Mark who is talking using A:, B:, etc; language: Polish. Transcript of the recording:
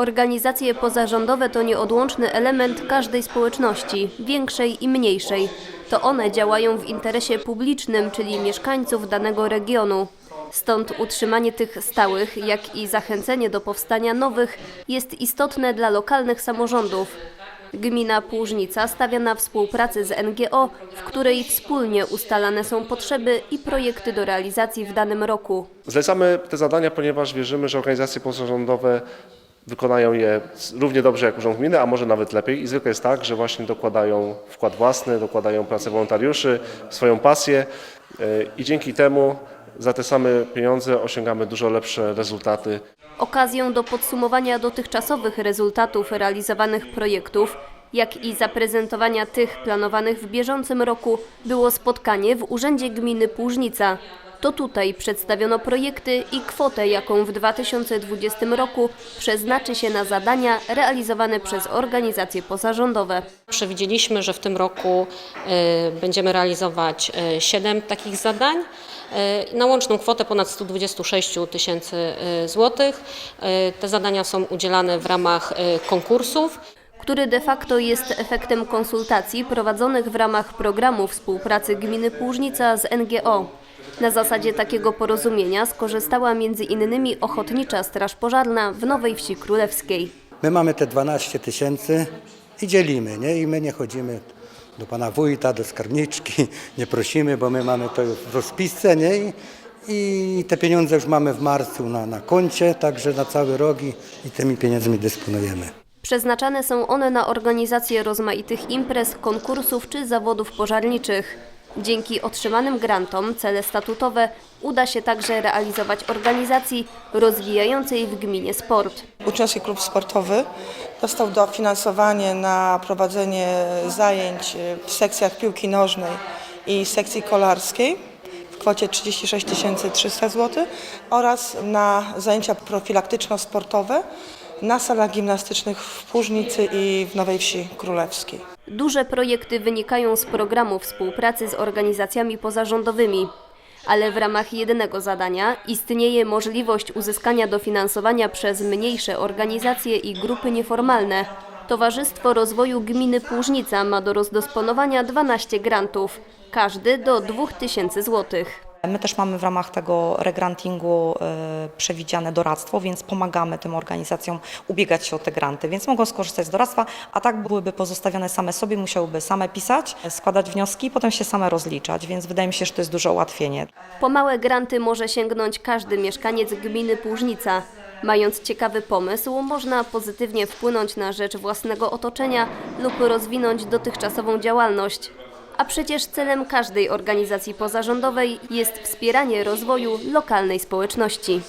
A: Organizacje pozarządowe to nieodłączny element każdej społeczności, większej i mniejszej. To one działają w interesie publicznym, czyli mieszkańców danego regionu. Stąd utrzymanie tych stałych, jak i zachęcenie do powstania nowych jest istotne dla lokalnych samorządów. Gmina Płużnica stawia na współpracę z NGO, w której wspólnie ustalane są potrzeby i projekty do realizacji w danym roku.
B: Zlecamy te zadania, ponieważ wierzymy, że organizacje pozarządowe wykonają je równie dobrze jak Urząd Gminy, a może nawet lepiej. I zwykle jest tak, że właśnie dokładają wkład własny, dokładają pracę wolontariuszy, swoją pasję yy, i dzięki temu za te same pieniądze osiągamy dużo lepsze rezultaty.
A: Okazją do podsumowania dotychczasowych rezultatów realizowanych projektów, jak i zaprezentowania tych planowanych w bieżącym roku było spotkanie w Urzędzie Gminy Płużnica. To tutaj przedstawiono projekty i kwotę, jaką w 2020 roku przeznaczy się na zadania realizowane przez organizacje pozarządowe.
C: Przewidzieliśmy, że w tym roku y, będziemy realizować 7 takich zadań y, na łączną kwotę ponad 126 tysięcy y, złotych. Y, Te zadania są udzielane w ramach y, konkursów.
A: który de facto jest efektem konsultacji prowadzonych w ramach programu współpracy gminy Płużnica z NGO. Na zasadzie takiego porozumienia skorzystała między innymi Ochotnicza Straż Pożarna w Nowej Wsi Królewskiej.
D: My mamy te 12 tysięcy i dzielimy, nie? I my nie chodzimy do pana wójta, do skarbniczki, nie prosimy, bo my mamy to już w rozpisce, nie? I, i te pieniądze już mamy w marcu na, na koncie, także na cały rok i, i tymi pieniędzmi dysponujemy.
A: Przeznaczane są one na organizację rozmaitych imprez, konkursów czy zawodów pożarniczych. Dzięki otrzymanym grantom cele statutowe uda się także realizować organizacji rozwijającej w gminie sport.
E: Uczniowski Klub Sportowy dostał dofinansowanie na prowadzenie zajęć w sekcjach piłki nożnej i sekcji kolarskiej w kwocie 36 300 zł oraz na zajęcia profilaktyczno-sportowe na salach gimnastycznych w Płużnicy i w Nowej Wsi Królewskiej.
A: Duże projekty wynikają z programu współpracy z organizacjami pozarządowymi, ale w ramach jednego zadania istnieje możliwość uzyskania dofinansowania przez mniejsze organizacje i grupy nieformalne. Towarzystwo Rozwoju Gminy Płużnica ma do rozdysponowania 12 grantów, każdy do 2000 złotych.
F: My też mamy w ramach tego regrantingu e, przewidziane doradztwo, więc pomagamy tym organizacjom ubiegać się o te granty, więc mogą skorzystać z doradztwa, a tak byłyby pozostawione same sobie, musiałyby same pisać, składać wnioski i potem się same rozliczać, więc wydaje mi się, że to jest duże ułatwienie.
A: Po małe granty może sięgnąć każdy mieszkaniec gminy Płużnica. Mając ciekawy pomysł, można pozytywnie wpłynąć na rzecz własnego otoczenia lub rozwinąć dotychczasową działalność. A przecież celem każdej organizacji pozarządowej jest wspieranie rozwoju lokalnej społeczności.